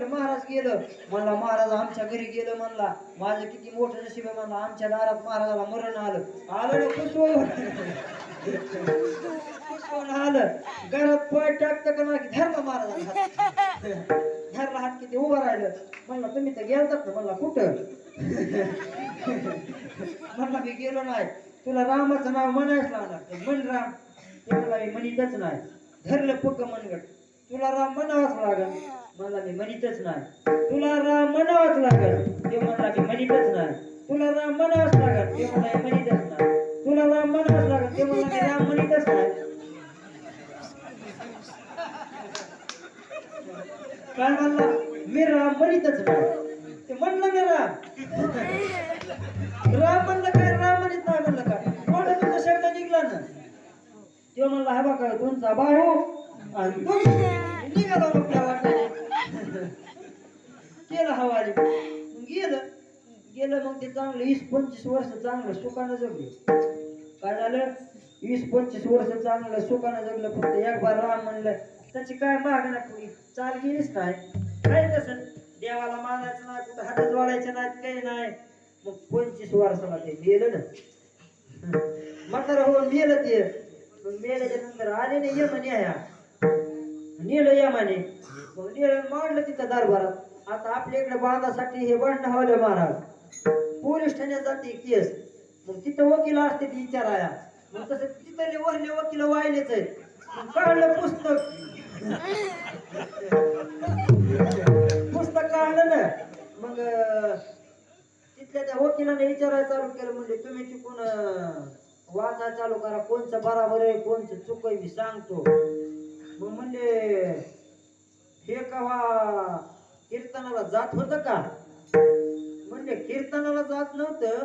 वाटलं महाराज गेलं. म्हणला महाराज आमच्या घरी गेलं म्हणला. माझं किती मोठं नशीब आहे म्हणला. आमच्या दारात महाराजाला मरण आलं. आलं ना खुश होऊन. आलं. घरात पळ टाकतं का नाही धरला महाराजाला धरला हात. किती उभं राहिलं. म्हणला तुम्ही तर गेलतात ना म्हणला कुठं? म्हणला मी गेलो नाही. तुला रामाचं नाव म्हणायच लागणार. म्हण राम. ते मी म्हणितच नाही. धरलं पक्क मनगट. तुला राम म्हणावाच लागल. म्हणला मी मनीतच नाही. तुला राम म्हणावाच लागल. ते म्हणला मी मनीतच नाही. तुला राम म्हणावाच लागल. ते म्हणला मी नाही. तुला राम म्हणावाच लागल. ते म्हणला मी राम मनीतच नाही. काय म्हणला? मी राम म्हणितच नाही. ते म्हणलं मी राम. राम म्हणलं काय? राम म्हणत नाही म्हणलं काय कोण तुझा शब्द निघला ना? ते म्हणला हा काय तुमचा भाऊ आणि तुम्ही निघाला आपल्या वाटत केलं हवाली मग गेलं. गेलं मग ते चांगलं वीस पंचवीस वर्ष चांगलं सुखानं जगलं. काय झालं? वीस पंचवीस वर्ष चांगलं सुखानं जगलं. फक्त एक बार राम म्हणलं. त्याची काय मागणं चाल गेलीच नाही. काय तसं? देवाला मानायचं नाही कुठं हातच वाढायचं नाही काही नाही. मग पंचवीस वर्षाला ते गेलं ना. म्हातारा हो मेलं ते. मग मेल्याच्या नंतर आले नाही ये म्हणे ह्या. नेलं या माने. मग नेलं मांडलं तिथं दरबारात. आता आपल्या इकडे बांधासाठी हे बंड हवलं महाराज. पोलीस ठाण्यात जाते केस. मग तिथं वकील असते ती विचाराया मग तसं तिथले वरले वकील वाहिलेच आहेत. मग काढलं पुस्तक. पुस्तक काढलं ना. मग तिथल्या त्या वकिलाने विचारायला चालू केलं. म्हणजे तुम्ही तिकून वाचा चालू करा. कोणचं बराबर आहे कोणचं चुक आहे मी सांगतो. हो मग म्हणजे हे कवा कीर्तनाला जात होत का? म्हणजे कीर्तनाला जात नव्हतं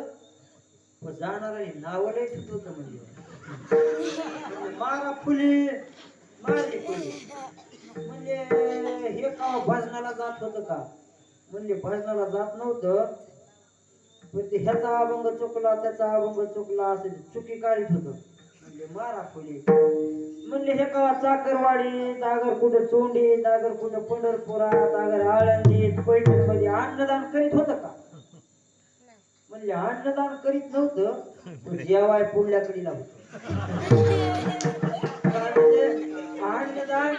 पण जाणाऱ्याने नाव ठेवत होत म्हणजे मारा फुले मारली फुले. म्हणजे हे कवा भजनाला जात होत का? म्हणजे भजनाला जात नव्हतं पण ते ह्याचा अभंग चुकला त्याचा अभंग चुकला असं चुकी काढत होतं. म्हणले मारा फुले म्हणले हे का चाकरवाडीत अगर कुठं चोंडीत आगर कुठं पंढरपुरात अगर आळंदीत पैठणमध्ये अन्नदान करीत होत का? म्हणले अन्नदान करीत नव्हतं पण जेवाय पुढल्या कडीला अन्नदान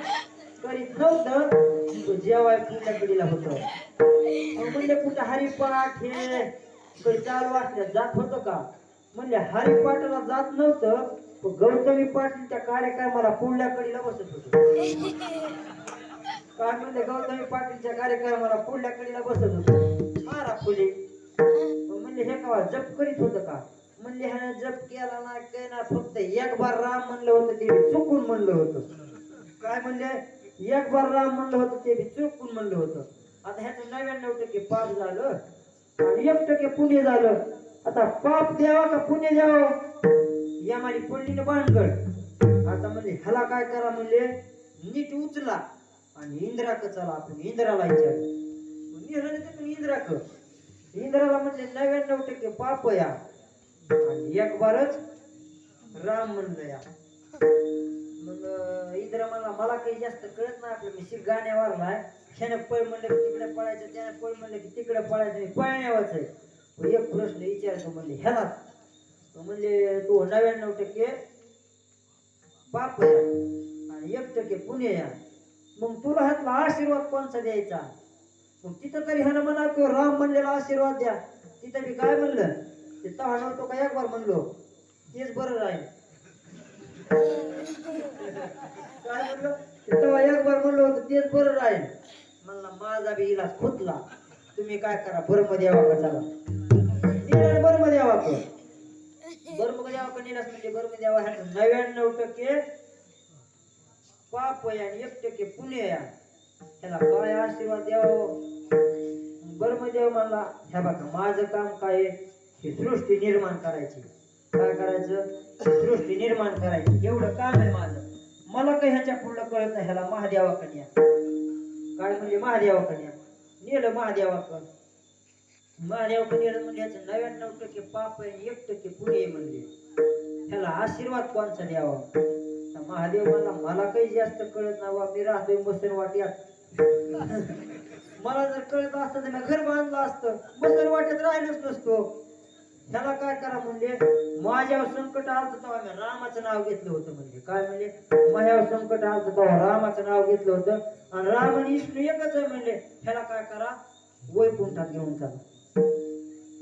करीत नव्हतं जेवाय पुढल्या कडीला होत मग म्हणले कुठं हरिपाठ हे काही चालू असल्या जात होतं का? म्हणले हरिपाठाला जात नव्हतं पण गौतमी पाटीलच्या कार्यक्रमाला पुढल्या कडीला बसत होतो. काय म्हणले गौतमी पाटीलच्या कार्यक्रमाला पुढल्या कडीला बसत होतो? मारा फुले मग म्हणले हे का जप करीत होतं का? म्हणले ह्यानं जप केला ना काय ना फक्त एक बार राम म्हणलं होतं ते बी चुकून म्हणलं होतं. काय म्हणले एक बार राम म्हणलं होतं ते बी चुकून म्हणलं होतं. आता ह्याचं नव्याण्णव टक्के पाप झालं आणि एक टक्के पुण्य झालं. आता पाप द्यावा का पुण्य द्यावं? या माझी पडली बांधगड आता म्हणजे ह्याला काय करा म्हणले? नीट उचला. आणि इंद्राक चला आपण इंद्राला विचार. इंद्राक. इंद्राला म्हणजे नव्याण्णव टक्के पाप या. आणि एक बारच राम म्हणलं या. मग इंद्रा इंद्र म्हणला मला काही जास्त कळत नाही आपलं. मी गाण्या गाण्यावरलाय ह्याने पळ म्हणलं की तिकडे पळायचं त्याने पळ म्हणलं की तिकडे पळायचं. मी पळण्यावाच आहे. एक प्रश्न विचारतो म्हणले. ह्याला तो म्हणले तो नव्याण्णव टक्के पाप आणि एक टक्के पुण्य या मग तुला ह्यातला आशीर्वाद कोणचा द्यायचा? मग तिथं तरी ह्यानं म्हणा राम म्हणलेला आशीर्वाद द्या. तिथं मी काय म्हणलं? ते तहा नव्हतो का एक बार म्हणलो तेच बरं राहील. काय म्हणलो? तेव्हा एक बार म्हणलो होतं तेच बरं राहील. म्हणला माझा बी इलाज खुतला. तुम्ही काय करा बरं मध्ये का चला. निराळ बरं द्यावा का बरं द्यावा का निराश म्हणजे बरं द्यावा ह्याचं नव्याण्णव टक्के पाप आणि एक टक्के पुण्य आहे. त्याला काय आशीर्वाद द्यावं? बरं देव ह्या बघा माझं काम काय ही सृष्टी निर्माण करायची. काय करायचं? सृष्टी निर्माण करायची. एवढं काम आहे माझं. मला काही ह्याच्या पुढलं कळत नाही. ह्याला महादेवा कन्या काय म्हणजे महादेवा कन्या नेलं महादेवा महादेव कन्याला म्हणजे ह्याचं नव्याण्णव टक्के पाप आहे एक टक्के पुण्य आहे म्हणजे. ह्याला आशीर्वाद कोणचा द्यावा तर महादेव म्हणला मला काही जास्त कळत ना बा मी राहतोय मसन वाट्यात मला जर कळत असतं तर मी घर बांधलं असतं. मसन वाट्यात राहिलोच नसतो. त्याला काय करा म्हणजे माझ्यावर संकट आलं तेव्हा मी रामाचं नाव घेतलं होतं म्हणजे काय म्हणजे माझ्यावर संकट आलं तेव्हा रामाचं नाव घेतलं होतं आणि राम आणि विष्णू एकच आहे म्हणजे ह्याला काय करा? वैकुंठात घेऊन चला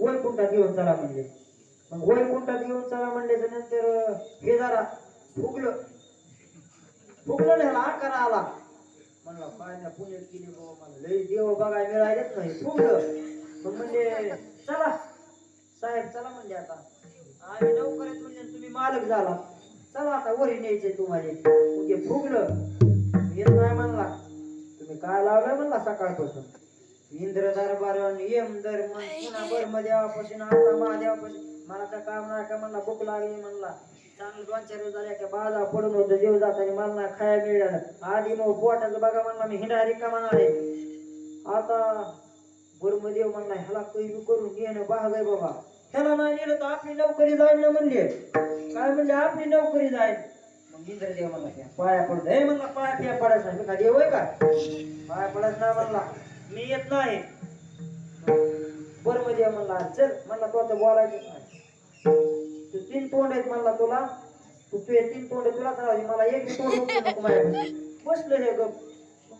वैकुंठात घेऊन चला म्हणजे मग वैकुंठात घेऊन चला म्हणल्याच्या नंतर हे जरा फुगलं. फुगलं नाही ह्याला आकार आला. म्हणला पाण्या पुण्यात केली बाबा मला लई देव बघाय मिळालेच नाही फुगलं. मग म्हणजे चला. साहेब चला म्हणजे आता. आम्ही नोकरीत म्हणजे तुम्ही मालक झाला. चला आता वरी न्यायचे तुम्हाला. म्हणजे फुगलं. येत नाही म्हणला. तुम्ही काय लावलंय म्हणला सकाळपासून? इंद्र दरबार यम दर मन. पुन्हा बर्म देवापासून आता महादेवापासून मला काय काम नाही का म्हणला भूक लागली म्हणला. चांगलं दोन चार दिवस झाले का बाजा पडून होतं जीव जाताना मला नाही खायला मिळालं. आधी मग पोटाचं बघा म्हणला मी हिंडारी का म्हणाले. आता बर्मदेव म्हणला ह्याला काही करून येणं आहे बाबा. ह्याला नाही नेलं तर आपली नोकरी जाईल ना म्हणले. काय म्हणले आपली नोकरी जाईल मग इंद्रदेव म्हणला "त्या पाया पडत हे म्हणला पाया पिया पडायचं नाही. मी का देव आहे का? पाया पडायचं नाही म्हणला. मी येत नाही. बर्मदेव म्हणला चल म्हणला तू आता बोलायचं नाही. तू तीन तोंड आहेत म्हणला तुला. तू तुझे तीन तोंड तुला तर मला एक बी तोंड नको बसलं हे गप.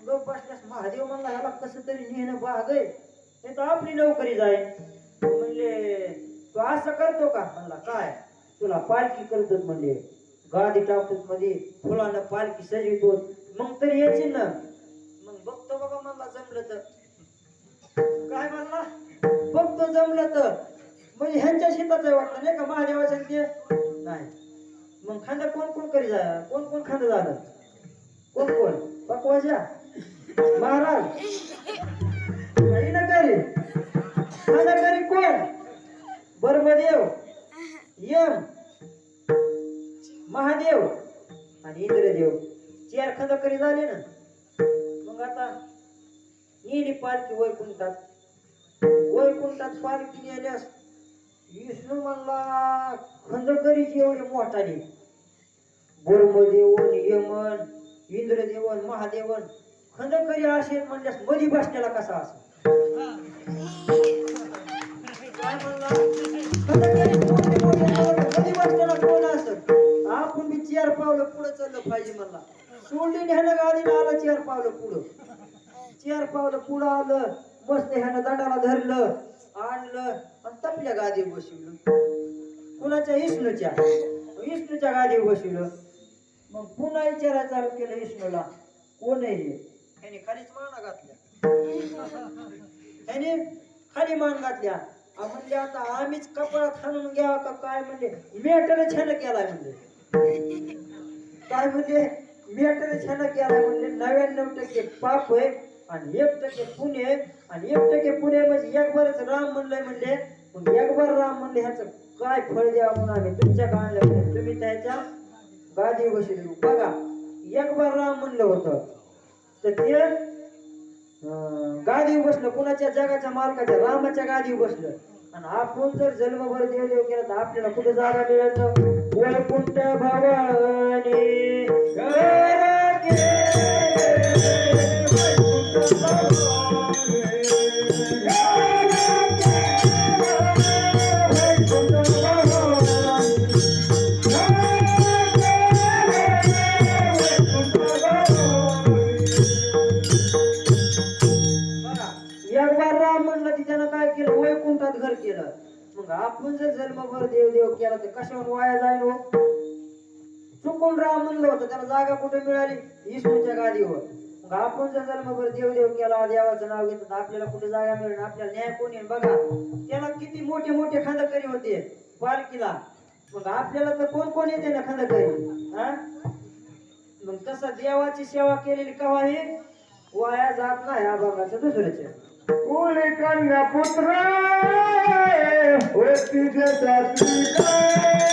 गप बसल्यास महादेव म्हणला ह्याला कसं तरी नेणं बाग आहे. नाही तर आपली नोकरी जाईल म्हणले तू असं करतो का? म्हणला काय? तुला पालखी करतो म्हणले. गादी टाकतो मध्ये. फुलानं पालखी सजवितो मग तरी यायची ना. बघतो बघा म्हणला जमलं तर. काय म्हणला? बघतो जमलं तर. म्हणजे ह्यांच्या शेतात आहे वाटलं नाही का? महादेवाच्या ते? नाही. मग खांदा कोण कोण करी जा कोण कोण खांदा झालं? कोण कोण? पकवाजा महाराज? नाही ना करी खांदा करी कोण? बर्मदेव यम महादेव आणि इंद्रदेव. चार खंड करी झाले ना. मग आता नेली पालखी वैकुंठात. वैकुंठात पालखी नेल्यास विष्णू म्हणला खंडकरीची एवढी मोठाली. ब्रह्मदेवन यमन इंद्रदेवन महादेवन खंडकरी असेल म्हणल्यास मधी बसण्याला कसा असं काय म्हणला? पावलं पुढे चाललं पाहिजे म्हणला सोडली ह्यानं गाडीला आलं चार पावलं पुढं. चार पावलं पुढं आलं मस्त ह्यानं दडाला धरलं आणलं आणि तपल्या गादीवर बसवलं. कुणाच्या? विष्णूच्या विष्णूच्या गादीवर बसवलं. मग पुन्हा विचारायला चालू केलं विष्णूला कोण आहे ह्याने खालीच माना घातल्या. ह्याने खाली मान घातल्या. आ म्हणले आता आम्हीच कपाळात हाणून घ्यावा का? काय म्हणजे मेटर छान केला म्हणजे काय म्हणजे मेटर छान केलाय म्हणले नव्याण्णव टक्के पाप आहे आणि एक टक्के पुणे आहे. आणि एक टक्के पुणे म्हणजे एक बरच राम म्हणलंय म्हणले. मग एक बर राम म्हणले ह्याचं काय फळ द्यावं म्हणून आम्ही तुमच्या गाणलं तुम्ही त्याच्या गादी बसले बघा एक बार राम म्हणलं होतं. तर ते अं, बसलं कुणाच्या जगाच्या मालकाच्या रामाच्या गादी बसलं आणि आपण जर जन्मभर देव देव केला तर आपल्याला कुठे जागा मिळेल वैकुंठ भवानी घर केले वैकुंठ राम म्हणलं की त्यानं काय केलं? वैकुंठात घर केलं. मग आपण जर जन्मभर देव देव केला तर कशावर वाया जाईल चुकून राम म्हणलं होतं त्याला जागा कुठे मिळाली? विष्णूच्या गादीवर. मग आपण जर जन्मभर देव देव केला देवाचं नाव घेतलं तर आपल्याला कुठे जागा मिळेल आपल्याला न्याय कोण येईल? बघा. त्याला किती मोठे मोठे खांदकरी होते पालखीला. मग आपल्याला तर कोण कोण येते ना खांदकरी? हा? मग तसं देवाची सेवा केलेली कवा हे वाया जात नाही हा भागाच्या दुसऱ्याच्या. कुली कन्या पुत्र होती जगाची गाय.